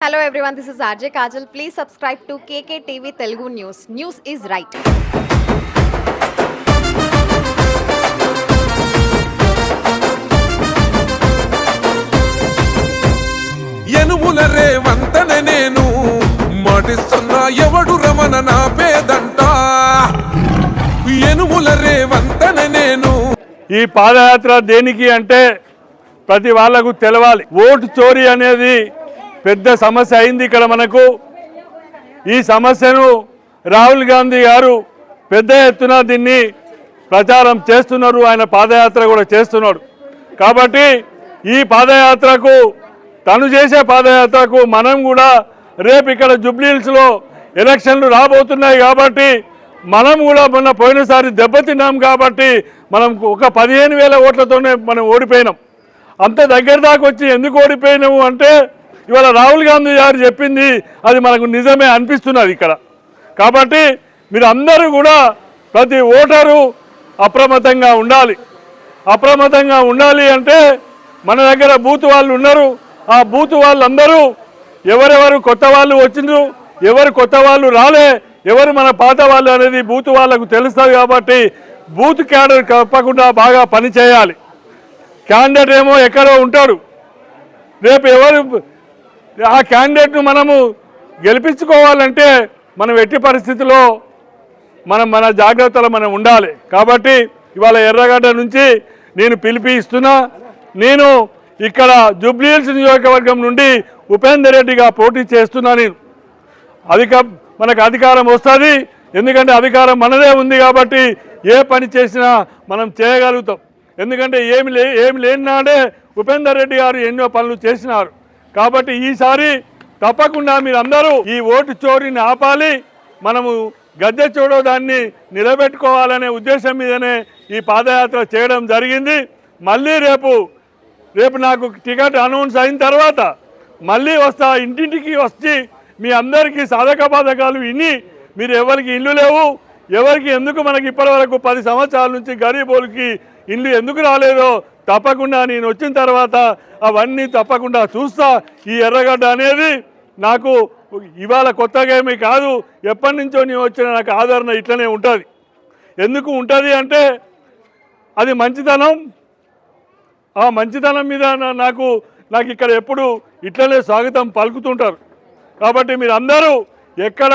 Hello everyone this is RJ Kajal please subscribe to KK TV Telugu news news is right Enumula రే నేను మాటిస్తున్నా ఎవడు రమణ నా పేదంట. ఎనుముల రే నేను. ఈ పాదయాత్ర దేనికి అంటే ప్రతి వాళ్ళకు తెలవాలి. ఓటు చోరీ అనేది పెద్ద సమస్య అయింది ఇక్కడ మనకు. ఈ సమస్యను రాహుల్ గాంధీ గారు పెద్ద ఎత్తున దీన్ని ప్రచారం చేస్తున్నారు. ఆయన పాదయాత్ర కూడా చేస్తున్నాడు. కాబట్టి ఈ పాదయాత్రకు తను చేసే పాదయాత్రకు మనం కూడా రేపు ఇక్కడ జుబ్లీహిల్స్లో ఎలక్షన్లు రాబోతున్నాయి కాబట్టి మనం కూడా మొన్న పోయినసారి దెబ్బతిన్నాం కాబట్టి మనం ఒక పదిహేను వేల ఓట్లతోనే మనం ఓడిపోయినాం. అంత దగ్గర దాకా వచ్చి ఎందుకు ఓడిపోయినాము అంటే ఇవాళ రాహుల్ గాంధీ గారు చెప్పింది అది మనకు నిజమే అనిపిస్తున్నది ఇక్కడ. కాబట్టి మీరు అందరూ కూడా ప్రతి ఓటరు అప్రమత్తంగా ఉండాలి. అప్రమత్తంగా ఉండాలి అంటే మన దగ్గర బూత్ వాళ్ళు ఉన్నారు. ఆ బూత్ వాళ్ళందరూ ఎవరెవరు కొత్త వాళ్ళు వచ్చిండ్రు ఎవరు కొత్త వాళ్ళు రాలే ఎవరు మన పాత వాళ్ళు అనేది బూత్ వాళ్ళకు తెలుస్తుంది కాబట్టి బూత్ క్యాడర్ తప్పకుండా బాగా పనిచేయాలి. క్యాండిడేట్ ఏమో ఎక్కడో ఉంటాడు. రేపు ఎవరు ఆ క్యాండిడేట్ను మనము గెలిపించుకోవాలంటే మనం ఎట్టి పరిస్థితిలో మనం మన జాగ్రత్తలో మనం ఉండాలి. కాబట్టి ఇవాళ ఎర్రగడ్డ నుంచి నేను పిలిపి ఇస్తున్నా నేను ఇక్కడ జూబ్లీహిల్స్ నియోజకవర్గం నుండి ఉపేందర్ రెడ్డిగా పోటీ చేస్తున్నా నేను. అధిక మనకు అధికారం వస్తుంది ఎందుకంటే అధికారం మనదే ఉంది కాబట్టి ఏ పని చేసినా మనం చేయగలుగుతాం. ఎందుకంటే ఏమి లే ఏమి లేని నాడే ఉపేందర్ రెడ్డి గారు ఎన్నో పనులు చేసినారు. కాబట్టి ఈసారి తప్పకుండా మీరందరూ ఈ ఓటు చోరీని ఆపాలి. మనము గద్దె చూడో దాన్ని నిలబెట్టుకోవాలనే ఉద్దేశం మీదనే ఈ పాదయాత్ర చేయడం జరిగింది. మళ్ళీ రేపు రేపు నాకు టికెట్ అనౌన్స్ అయిన తర్వాత మళ్ళీ వస్తా ఇంటింటికి వచ్చి మీ అందరికీ సాధక బాధకాలు విని మీరు ఎవరికి ఇల్లు లేవు ఎవరికి ఎందుకు మనకి ఇప్పటివరకు పది సంవత్సరాల నుంచి గరీబోళ్ళకి ఇల్లు ఎందుకు రాలేదో తప్పకుండా నేను వచ్చిన తర్వాత అవన్నీ తప్పకుండా చూస్తా. ఈ ఎర్రగడ్డ అనేది నాకు ఇవాళ కొత్తగా ఏమీ కాదు. ఎప్పటి నుంచో నేను వచ్చిన నాకు ఆదరణ ఇట్లనే ఉంటుంది. ఎందుకు ఉంటుంది అంటే అది మంచితనం. ఆ మంచితనం మీద నాకు నాకు ఇక్కడ ఎప్పుడు ఇట్లనే స్వాగతం పలుకుతుంటారు. కాబట్టి మీరు అందరూ ఎక్కడ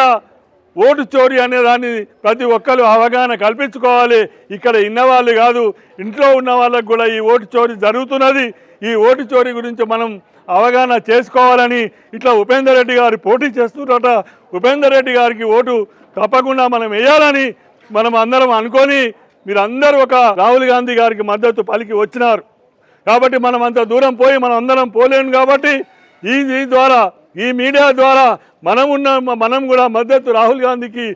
ఓటు చోరీ అనే దాన్ని ప్రతి ఒక్కరు అవగాహన కల్పించుకోవాలి. ఇక్కడ ఇన్నవాళ్ళు కాదు ఇంట్లో ఉన్న వాళ్ళకు కూడా ఈ ఓటు చోరీ జరుగుతున్నది. ఈ ఓటు చోరీ గురించి మనం అవగాహన చేసుకోవాలని ఇట్లా ఉపేందర్ రెడ్డి గారు పోటీ చేస్తున్నట. ఉపేందర్ రెడ్డి గారికి ఓటు తప్పకుండా మనం వేయాలని మనం అందరం అనుకొని మీరందరూ ఒక రాహుల్ గాంధీ గారికి మద్దతు పలికి వచ్చినారు. కాబట్టి మనం అంత దూరం పోయి మనం అందరం పోలేము కాబట్టి ఈ ఈ ద్వారా ఈ మీడియా ద్వారా మనం ఉన్న మనం కూడా మద్దతు రాహుల్ గాంధీకి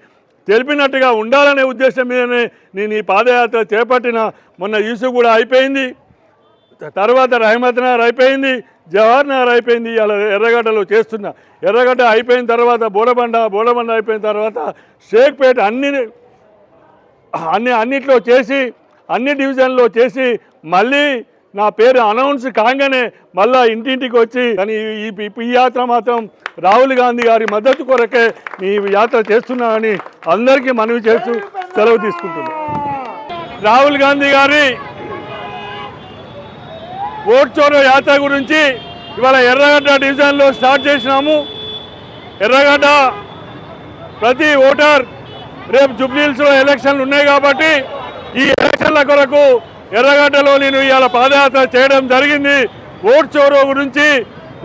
తెలిపినట్టుగా ఉండాలనే ఉద్దేశం మీదనే నేను ఈ పాదయాత్ర చేపట్టిన. మొన్న యూసుఫ్ కూడా అయిపోయింది. తర్వాత రహమత్ నగర్ అయిపోయింది. జవహర్ నగర్ అయిపోయింది. ఇలా ఎర్రగడ్డలో చేస్తున్నా. ఎర్రగడ్డ అయిపోయిన తర్వాత బోడబండ బోడబండ అయిపోయిన తర్వాత షేక్పేట అన్ని అన్ని అన్నిట్లో చేసి అన్ని డివిజన్లో చేసి మళ్ళీ నా పేరు అనౌన్స్ కాగానే మళ్ళా ఇంటింటికి వచ్చి కానీ ఈ యాత్ర మాత్రం రాహుల్ గాంధీ గారి మద్దతు కొరకే ఈ యాత్ర చేస్తున్నామని అందరికీ మనవి చేస్తూ సెలవు తీసుకుంటున్నాం. రాహుల్ గాంధీ గారి ఓట్ చోరో యాత్ర గురించి ఇవాళ ఎర్రగడ్డ డివిజన్లో స్టార్ట్ చేసినాము. ఎర్రగడ్డ ప్రతి ఓటర్ రేపు జుబ్లీల్స్లో ఎలక్షన్లు ఉన్నాయి కాబట్టి ఈ ఎలక్షన్ల కొరకు ఎర్రగడ్డలో నేను ఇవాళ పాదయాత్ర చేయడం జరిగింది. ఓట్ చోరో గురించి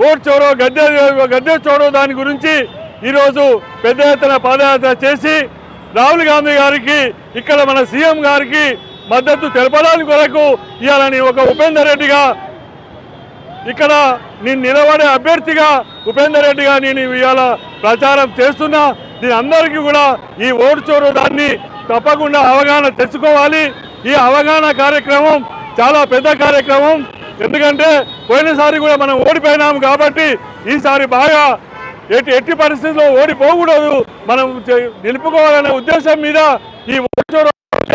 ఓట్ చోరో గద్దె గద్దె చోరో దాని గురించి ఈరోజు పెద్ద ఎత్తున పాదయాత్ర చేసి రాహుల్ గాంధీ గారికి ఇక్కడ మన సీఎం గారికి మద్దతు తెలపడానికి కొరకు ఇవాళని ఒక ఉపేందర్ రెడ్డిగా ఇక్కడ నేను నిలబడే అభ్యర్థిగా ఉపేందర్ రెడ్డిగా నేను ఇవాళ ప్రచారం చేస్తున్నా. దీని అందరికీ కూడా ఈ ఓటు చోరు దాన్ని తప్పకుండా అవగాహన తెచ్చుకోవాలి. ఈ అవగాహన కార్యక్రమం చాలా పెద్ద కార్యక్రమం. ఎందుకంటే పోయినసారి కూడా మనం ఓడిపోయినాము కాబట్టి ఈసారి బాగా ఎట్టి ఎట్టి పరిస్థితుల్లో ఓడిపోకూడదు. మనం నిలుపుకోవాలనే ఉద్దేశం మీద ఈ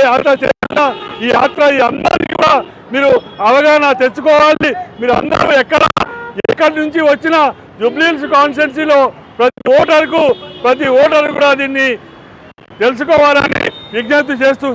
యాత్ర చేసిన ఈ యాత్ర ఈ అందరికీ కూడా మీరు అవగాహన తెచ్చుకోవాలి. మీరు అందరూ ఎక్కడ ఎక్కడి నుంచి వచ్చిన జుబ్లీన్స్ కాన్స్టిట్యున్సీలో ప్రతి ఓటర్కు ప్రతి ఓటరు కూడా దీన్ని తెలుసుకోవాలని విజ్ఞప్తి చేస్తూ